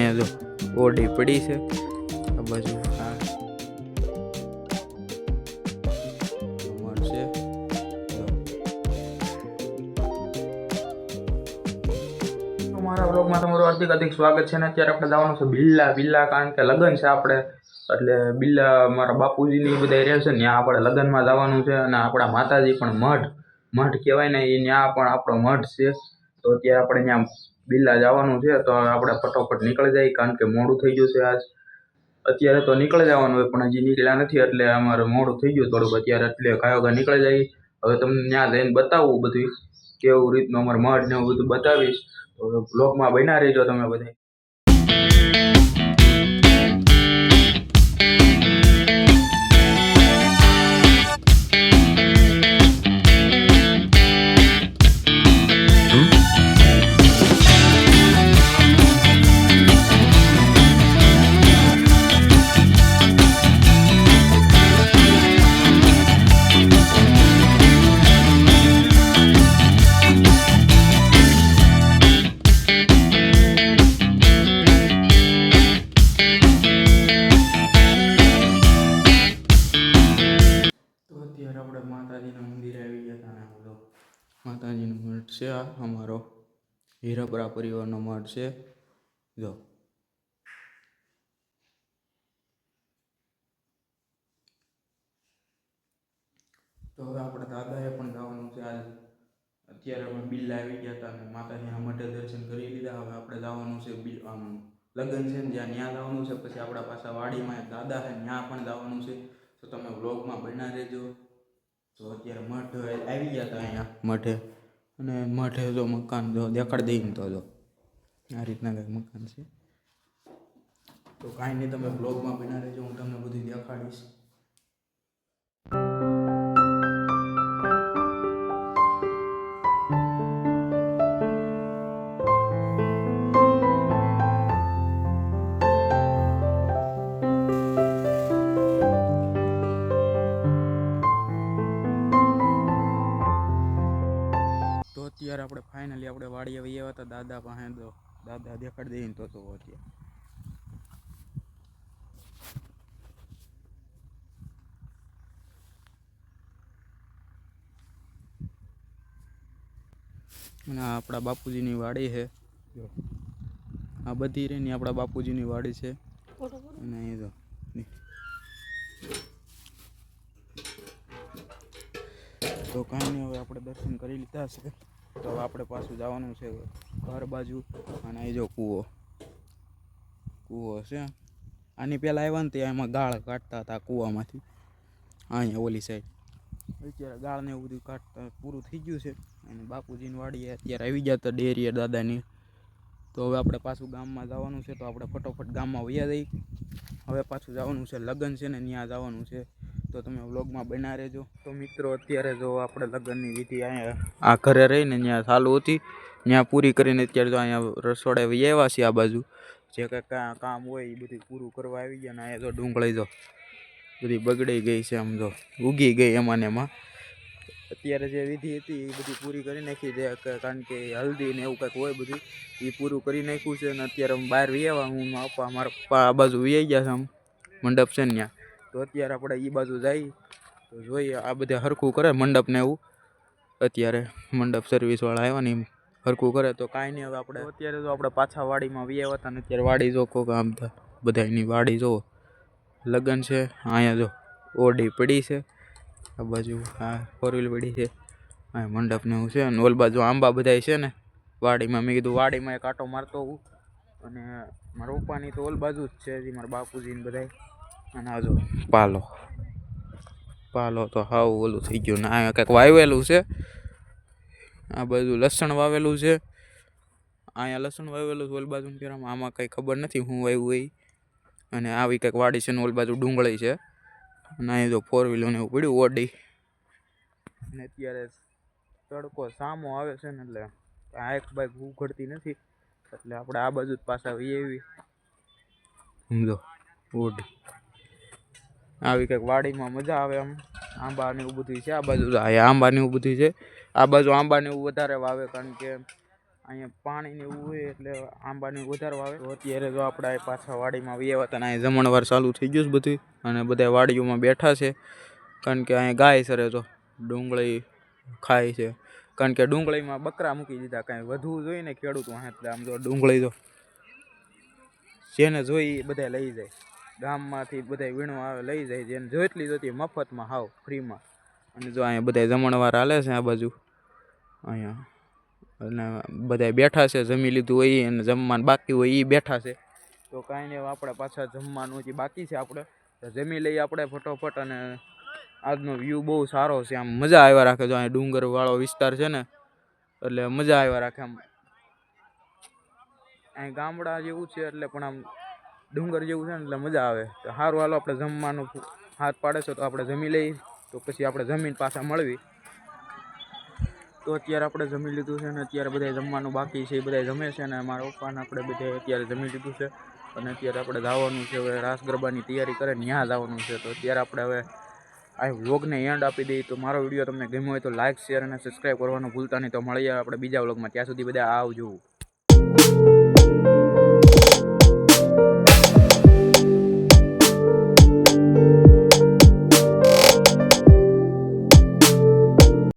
અહીંયા જો ઓડી પડી છે. આ બાજુ તમારું હાર્દિક હાર્દિક સ્વાગત છે ને અત્યારે આપણે જવાનું છે બિલ્લા બિલ્લા કારણ કે લગ્ન છે આપણે. એટલે બિલ્લા મારા બાપુજીની બધા રહે છે ત્યાં આપણે લગ્નમાં જવાનું છે અને આપણા માતાજી પણ મઠ મઠ કહેવાય ને એ ત્યાં પણ આપણો મઠ છે. તો અત્યારે આપણે ત્યાં બિલ્લા જવાનું છે, તો આપણે ફટોફટ નીકળી જાય, કારણ કે મોડું થઈ ગયું છે આજ. અત્યારે તો નીકળી જવાનું હોય, પણ હજી નીકળ્યા નથી, એટલે અમારે મોડું થઈ ગયું થોડુંક અત્યારે, એટલે કાયો કા નીકળી જાય. હવે તમને ત્યાં જઈને બતાવવું બધું, કેવું રીતનું અમારે મઢ ને એવું બધું બતાવીશ. તો બ્લોગમાં બન્યા રહેજો તમે બધા. માતાજીનો મઠ છે આ, અમારો હીરાપરા પરિવારનો મઠ છે. જો. તો હવે આપણે દાદાએ પણ જવાનું છે આજે. અત્યારે અમે બિલ આવી ગયા હતા અને માતાજીના મઠે દર્શન કરી લીધા. હવે આપણે જવાનું છે બિલ, આમ, લગ્ન છે ને જ્યાં ત્યાં જવાનું છે. પછી આપણા પાછા વાડીમાં દાદા છે, ત્યાં પણ જવાનું છે. તો તમે વ્લોગમાં બન્યા રહેજો. તો અત્યારે મઠ આવી ગયા હતા અહીંયા, મઠે. અને મઠે જો મકાન જો દેખાડી દઈને તો જો. આ રીતના કંઈક મકાન છે. તો કાંઈ નહીં, તમે બ્લોગમાં બન્યા રહેજો હું તમને બધું દેખાડીશ. અત્યારે આપણે ફાઇનલી આપણે વાડી આવી આવ્યા હતા દાદા પાસે તો દાદા દેખાડી દઈને તો તો અત્યારે. અને આપણા બાપુજીની વાડી છે. આ બધી રહી આપણા બાપુજીની વાડી છે. અને અહીં તો તો કાંઈ નહીં, હવે આપણે દર્શન કરી લીધા છે. તો હવે આપણે પાછું જવાનું છે ઘર બાજુ. અને એ જો કૂવો. કૂવો છે આની પહેલાં આવ્યા ને ત્યાં એમાં ગાળ કાઢતા હતા કૂવામાંથી. અહીંયા ઓલી સાઈડ અત્યારે ગાળને એવું બધું કાઢતા પૂરું થઈ ગયું છે. અને બાપુજીની વાડીએ અત્યારે આવી ગયા હતા ડેરીએ દાદાની. તો હવે આપણે પાછું ગામમાં જવાનું છે. તો આપણે ફટોફટ ગામમાં વૈયા જઈ હવે પાછું જવાનું છે. લગ્ન છે ને ત્યાં જવાનું છે. તો તમે વ્લોગમાં બના રહેજો. તો મિત્રો, અત્યારે જો આપણે લગ્નની વિધિ અહીંયા આ ઘરે રહીને ત્યાં ચાલુ હતી. ત્યાં પૂરી કરીને અત્યારે જો અહીંયા રસોડે આવ્યા છીએ આ બાજુ. જે કંઈ કાં, કામ હોય એ બધું પૂરું કરવા આવી ગયા ને અહીંયા જો ડુંગળી જો બધી બગડી ગઈ છે આમ જો, ઉગી ગઈ એમાં ને એમાં. અત્યારે જે વિધિ હતી એ બધી પૂરી કરી નાખી છે કારણ કે હલ્દી ને એવું કંઈક હોય બધું, એ પૂરું કરી નાખ્યું છે અને અત્યારે બહાર વી આવ્યા, હું પપ્પા મારા પપ્પા આ બાજુ વ્યાઈ ગયા છે આમ. મંડપ છે ને ત્યાં. તો અત્યારે આપણે એ બાજુ જઈ તો જોઈએ આ બધા હરખું કરે મંડપને એવું. અત્યારે મંડપ સર્વિસવાળા આવ્યા ને એમ હરખું કરે. તો કાંઈ નહીં હવે આપણે અત્યારે જો આપણે પાછા વાડીમાં વી આવ્યા હતા ને અત્યારે વાડી જો કોક આમ બધા એની વાડી જો. લગ્ન છે, અહીંયા જો ઓડી પડી છે. આ બાજુ આ ફોર વ્હીલ પડી છે. આ મંડપને એવું છે અને ઓલ બાજુ આંબા બધાય છે ને. વાડીમાં મેં કીધું વાડીમાં એક આટો મારતો હોઉં. અને મારા પપ્પાની તો ઓલ બાજુ જ છે મારા બાપુજી ને બધાય. અને આ જો પાલો. પાલો તો હાવ ઓલું થઈ ગયું ને આ કંઈક વાવેલું છે. આ બાજુ લસણ વાવેલું છે. અહીંયા લસણ વાવેલું છે ઓલ બાજુ પેરામાં આમાં કંઈ ખબર નથી હું વાવ્યું હોય. અને આવી કંઈક વાડી છે ને ઓલ બાજુ ડુંગળી છે. અને અહીં જો ફોર વ્હીલર ને એવું પડ્યું ઓડી. અને અત્યારે તડકો સામો આવે છે ને એટલે આ એક બાઈક ઉઘડતી નથી. એટલે આપણે આ બાજુ જ પાછા વી આવી સમજો? ઓડી. આવી કંઈક વાડીમાં મજા આવે આમ. આંબા ને એવું બધું છે. આ બાજુ આંબા ને એવું બધું છે. આ બાજુ આંબા ને એવું વધારે વાવે કારણ કે અહીંયા પાણી ને એવું હોય એટલે આંબાની વધારે વાવે. તો અત્યારે જો આપણે પાછા વાડીમાં વીએ હતા અને અહીંયા જમણવાર ચાલુ થઈ ગયું છે બધું અને બધા વાડીઓમાં બેઠા છે. કારણ કે અહીંયા ગાય સરે તો ડુંગળી ખાય છે. કારણ કે ડુંગળીમાં બકરા મૂકી દીધા. કાંઈ વધવું જોઈએ ને ખેડૂતો એટલે આમ જો ડુંગળી જો જેને જોઈ એ બધા લઈ જાય. ગામમાંથી બધા વીણો આવે, લઈ જાય જેને જેટલી જોતી મફતમાં હાવ, ફ્રીમાં. અને જો અહીંયા બધા જમણવાર હાલે છે આ બાજુ. અહીંયા અને બધા બેઠા છે, જમી લીધું હોય અને જમવાનું બાકી હોય એ બેઠા છે. તો કાંઈ નહીં આપણે પાછા જમવાનું જે બાકી છે આપણે. તો જમી લઈએ આપણે ફટોફટ અને આજનો વ્યૂ બહુ સારો છે. આમ મજા આવ્યા રાખે જો અહીંયા ડુંગરવાળો વિસ્તાર છે ને, એટલે મજા આવ્યા રાખે આમ. અહીં ગામડા જેવું છે એટલે પણ આમ ડુંગર જેવું છે ને, એટલે મજા આવે. તો સારું હાલો, આપણે જમવાનું હાથ પાડે છે, તો આપણે જમી લઈએ. તો પછી આપણે જમીન પાછા મળવી. તો અત્યારે આપણે જમી લીધું છે ને, અત્યારે બધા જમવાનું બાકી છે, એ બધા જમે છે ને, મારા પપ્પાને આપણે બધા અત્યારે જમી લીધું છે. અને અત્યારે આપણે જવાનું છે, હવે રાસ ગરબાની તૈયારી કરે ત્યાં જવાનું છે. તો અત્યારે આપણે હવે આ વ્લોગને એન્ડ આપી દઈએ. તો મારો વીડિયો તમને ગમ્યો હોય તો લાઇક શેર અને સબસ્ક્રાઈબ કરવાનું ભૂલતા નહીં. તો મળીએ આપણે બીજા વ્લોગમાં. ત્યાં સુધી બધા આવજો.